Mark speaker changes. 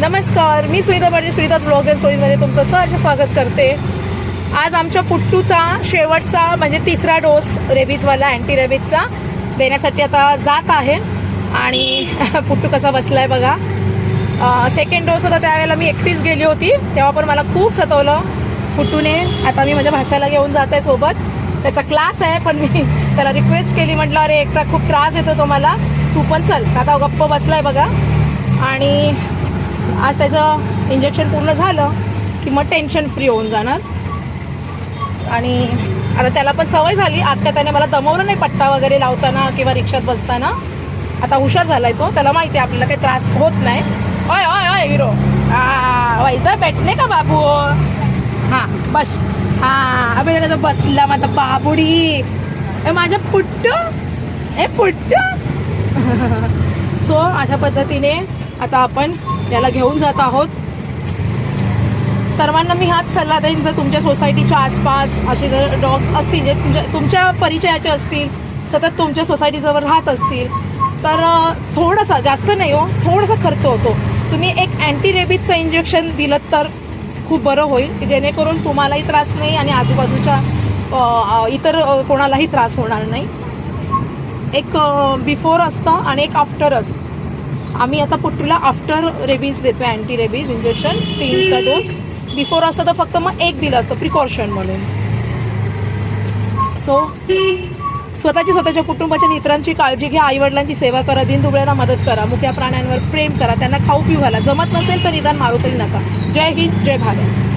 Speaker 1: नमस्कार मी Sunita Patil Sunita's blog and स्टोरीजमध्ये तुमचं सहर्ष स्वागत करते. आज आमच्या पुट्टूचा शेवटचा म्हणजे तिसरा डोस रेबीजवाला अँटी रेबीजचा देण्यासाठी आता जात आहे. आणि पुट्टू कसा बसलाय बघा. सेकंड डोस होता त्यावेळेला मी एकटीच गेली होती. तेव्हा पण मला खूप सतवलं पुट्टूने. आता मी माझ्या भाच्याला घेऊन जात आहे सोबत. त्याचा क्लास आहे पण मी त्याला रिक्वेस्ट केली म्हटलं अरे एकटा खूप त्रास येतो तो मला तू पण चल. आता गप्प बसलाय बघा. आणि आज त्याचं इंजेक्शन पूर्ण झालं की मग टेन्शन फ्री होऊन जाणार. आणि आता त्याला पण सवय झाली. आज काय त्याने मला दमवलं नाही पट्टा वगैरे लावताना किंवा रिक्षात बसताना. आता हुशार झालाय तो. त्याला माहिती आहे आपल्याला काही त्रास होत नाही. ओय ओय ओय हिरो. हा व्हायचं भेटणे का बाबू? हा बस. हा अभि कसं बसला माझा बाबुडी. ए माझ्या पुट्ट? ए पुट्ट? सो अशा पद्धतीने आता आपण याला घेऊन जात आहोत. सर्वांना मी हाच सल्ला देईन जर तुमच्या सोसायटीच्या आसपास असे जर डॉग्स असतील जे तुमच्या तुमच्या परिचयाचे असतील सतत तुमच्या सोसायटीजवळ राहत असतील तर थोडंसं थोडासा जास्त नाही हो थोडासा खर्च होतो. तुम्ही एक अँटी रेबीजचं इंजेक्शन दिलं तर खूप बरं होईल की जेणेकरून तुम्हालाही त्रास नाही आणि आजूबाजूच्या इतर कोणालाही त्रास होणार नाही. एक बिफोर असतं आणि एक आफ्टर असतं. आम्ही आता पुट्टूला आफ्टर रेबीज देतोय अँटी रेबीज इंजेक्शन तीनचा डोस बिफोर असतं तर फक्त मग एक दिलं असतं प्रिकॉशन म्हणून. सो स्वतःची स्वतःच्या कुटुंबाच्या मित्रांची काळजी घ्या आई वडिलांची सेवा करा दिनदुबळ्यांना मदत करा मुख्या प्राण्यांवर प्रेम करा त्यांना खाऊ पिऊ घाला. जमत नसेल तर निदान मारू तरी नका. जय हिंद जय भारत.